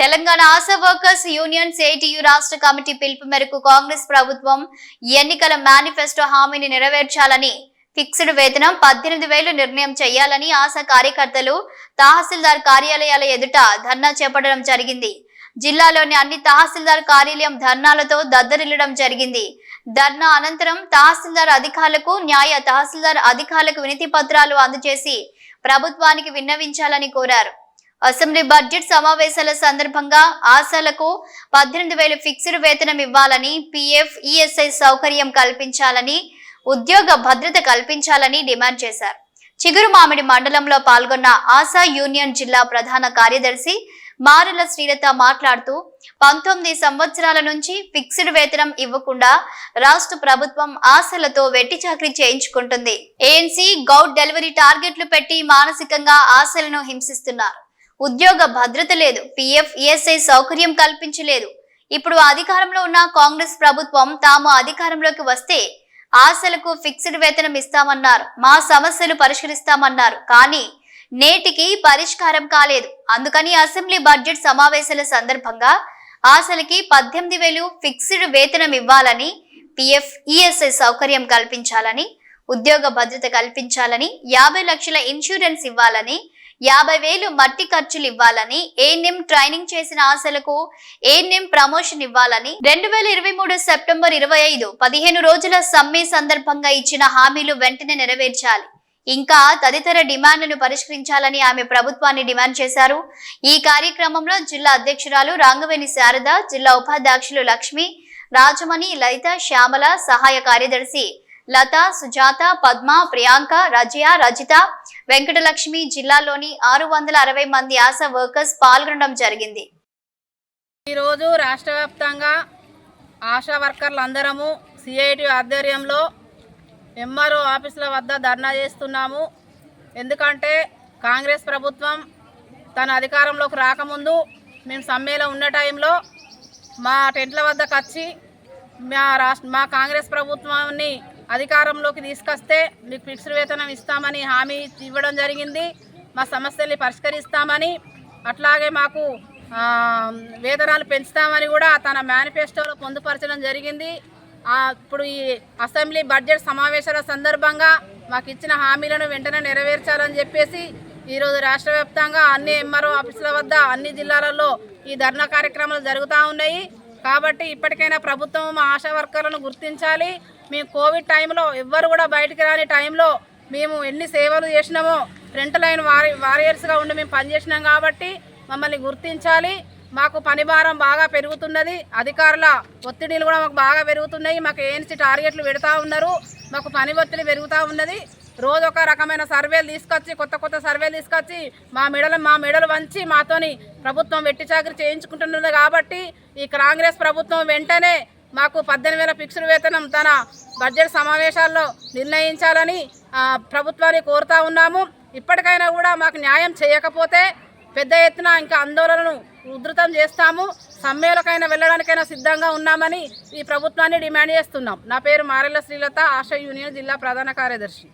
Telangana Asha workers union ATU రాష్ట్ర committee పిలుపు మేరకు కాంగ్రెస్ ప్రభుత్వం ఎన్నికల మేనిఫెస్టో హామీని నెరవేర్చాలని ఫిక్స్డ్ వేతనం పద్దెనిమిది వేలు నిర్ణయం చేయాలని ఆశా కార్యకర్తలు తహసీల్దార్ కార్యాలయాల ఎదుట ధర్నా చేపట్టడం జరిగింది. జిల్లాలోని అన్ని తహసీల్దార్ కార్యాలయం ధర్నాలతో దద్దరిల్లడం జరిగింది. ధర్నా అనంతరం తహసీల్దార్ అధికారులకు న్యాయ తహసీల్దార్ అధికారులకు వినతి పత్రాలు అందజేసి ప్రభుత్వానికి విన్నవించాలని కోరారు. అసెంబ్లీ బడ్జెట్ సమావేశాల సందర్భంగా ఆశాలకు పద్దెనిమిది వేలు ఫిక్స్డ్ వేతనం ఇవ్వాలని పీఎఫ్ ఈఎస్ఐ సౌకర్యం కల్పించాలని ఉద్యోగ భద్రత కల్పించాలని డిమాండ్ చేశారు. చిగురు మామిడి మండలంలో పాల్గొన్న ఆశా యూనియన్ జిల్లా ప్రధాన కార్యదర్శి మారెల శ్రీలత మాట్లాడుతూ పంతొమ్మిది సంవత్సరాల నుంచి ఫిక్స్డ్ వేతనం ఇవ్వకుండా రాష్ట్ర ప్రభుత్వం ఆశలతో వెట్టి చాకరీ చేయించుకుంటుంది. ఏఎన్సీ గౌడ్ డెలివరీ టార్గెట్లు పెట్టి మానసికంగా ఆశలను హింసిస్తున్నారు. ఉద్యోగ భద్రత లేదు. పిఎఫ్ ఈఎస్ఐ సౌకర్యం కల్పించలేదు. ఇప్పుడు అధికారంలో ఉన్న కాంగ్రెస్ ప్రభుత్వం తాము అధికారంలోకి వస్తే ఆశలకు ఫిక్స్డ్ వేతనం ఇస్తామన్నారు. మా సమస్యలు పరిష్కరిస్తామన్నారు. కానీ నేటికి పరిష్కారం కాలేదు. అందుకని అసెంబ్లీ బడ్జెట్ సమావేశాల సందర్భంగా ఆశలకి పద్దెనిమిది వేలు ఫిక్స్డ్ వేతనం ఇవ్వాలని పిఎఫ్ ఈఎస్ఐ సౌకర్యం కల్పించాలని ఉద్యోగ భద్రత కల్పించాలని యాభై లక్షల ఇన్సూరెన్స్ ఇవ్వాలని యాభై వేలు మట్టి ఖర్చులు ఇవ్వాలని ఏఎన్ఎం ట్రైనింగ్ చేసిన ఆశలకు ఏఎన్ఎం ప్రమోషన్ ఇవ్వాలని రెండు వేల ఇరవై మూడు సెప్టెంబర్ ఇరవై ఐదు పదిహేను రోజుల సమ్మె సందర్భంగా ఇచ్చిన హామీలు వెంటనే నెరవేర్చాలి. ఇంకా తదితర డిమాండ్లను పరిష్కరించాలని ఆమె ప్రభుత్వాన్ని డిమాండ్ చేశారు. ఈ కార్యక్రమంలో జిల్లా అధ్యక్షురాలు రాంగవేణి శారద జిల్లా ఉపాధ్యక్షులు లక్ష్మి రాజమణి లలిత శ్యామల సహాయ కార్యదర్శి లత సుజాత పద్మ ప్రియాంక రజయ రజిత వెంకటలక్ష్మి జిల్లాలోని ఆరు వందల అరవై మంది ఆశా వర్కర్స్ పాల్గొనడం జరిగింది. ఈరోజు రాష్ట్ర వ్యాప్తంగా ఆశా వర్కర్లు అందరము సిఐటి ఆధ్వర్యంలో ఎంఆర్ఓ ఆఫీసుల వద్ద ధర్నా చేస్తున్నాము. ఎందుకంటే కాంగ్రెస్ ప్రభుత్వం తన అధికారంలోకి రాకముందు మేము సమ్మెలో ఉన్న టైంలో మా టెంట్ల వద్దకు వచ్చి మా రాష్ట్ర మా కాంగ్రెస్ ప్రభుత్వాన్ని అధికారంలోకి తీసుకొస్తే మీకు ఫిక్స్డ్ వేతనం ఇస్తామని హామీ ఇవ్వడం జరిగింది. మా సమస్యల్ని పరిష్కరిస్తామని అట్లాగే మాకు వేతనాలు పెంచుతామని కూడా తన మేనిఫెస్టోలో పొందుపరచడం జరిగింది. ఇప్పుడు ఈ అసెంబ్లీ బడ్జెట్ సమావేశాల సందర్భంగా మాకు ఇచ్చిన హామీలను వెంటనే నెరవేర్చాలని చెప్పేసి ఈరోజు రాష్ట్ర వ్యాప్తంగా అన్ని ఎంఆర్ఓ ఆఫీసుల వద్ద అన్ని జిల్లాలలో ఈ ధర్నా కార్యక్రమాలు జరుగుతూ ఉన్నాయి. కాబట్టి ఇప్పటికైనా ప్రభుత్వం మా ఆశా వర్కర్లను గుర్తించాలి. మేము కోవిడ్ టైంలో ఎవ్వరు కూడా బయటికి రాని టైంలో మేము ఎన్ని సేవలు చేసినామో ఫ్రంట్ లైన్ వారి వారియర్స్గా ఉండి మేము పనిచేసినాం కాబట్టి మమ్మల్ని గుర్తించాలి. మాకు పని భారం బాగా పెరుగుతున్నది. అధికారుల ఒత్తిడిలు కూడా మాకు బాగా పెరుగుతున్నాయి. మాకు ఏఎన్సీ టార్గెట్లు పెడతా ఉన్నారు. మాకు పని ఒత్తిడి పెరుగుతూ ఉన్నది. రోజు ఒక రకమైన సర్వేలు తీసుకొచ్చి కొత్త కొత్త సర్వేలు తీసుకొచ్చి మా మెడలు మా మెడలు వంచి మాతోని ప్రభుత్వం వెట్టి చాకరి చేయించుకుంటున్నది కాబట్టి ఈ కాంగ్రెస్ ప్రభుత్వం వెంటనే మాకు పద్దెనిమిది వేల ఫిక్స్డ్ వేతనం తన బడ్జెట్ సమావేశాల్లో నిర్ణయించాలని ప్రభుత్వాన్ని కోరుతా ఉన్నాము. ఇప్పటికైనా కూడా మాకు న్యాయం చేయకపోతే పెద్ద ఎత్తున ఇంకా ఆందోళనను ఉధృతం చేస్తాము. సమ్మెలకైనా వెళ్ళడానికైనా సిద్ధంగా ఉన్నామని ఈ ప్రభుత్వాన్ని డిమాండ్ చేస్తున్నాం. నా పేరు మారెల్ల శ్రీలత ఆశ యూనియన్ జిల్లా ప్రధాన కార్యదర్శి.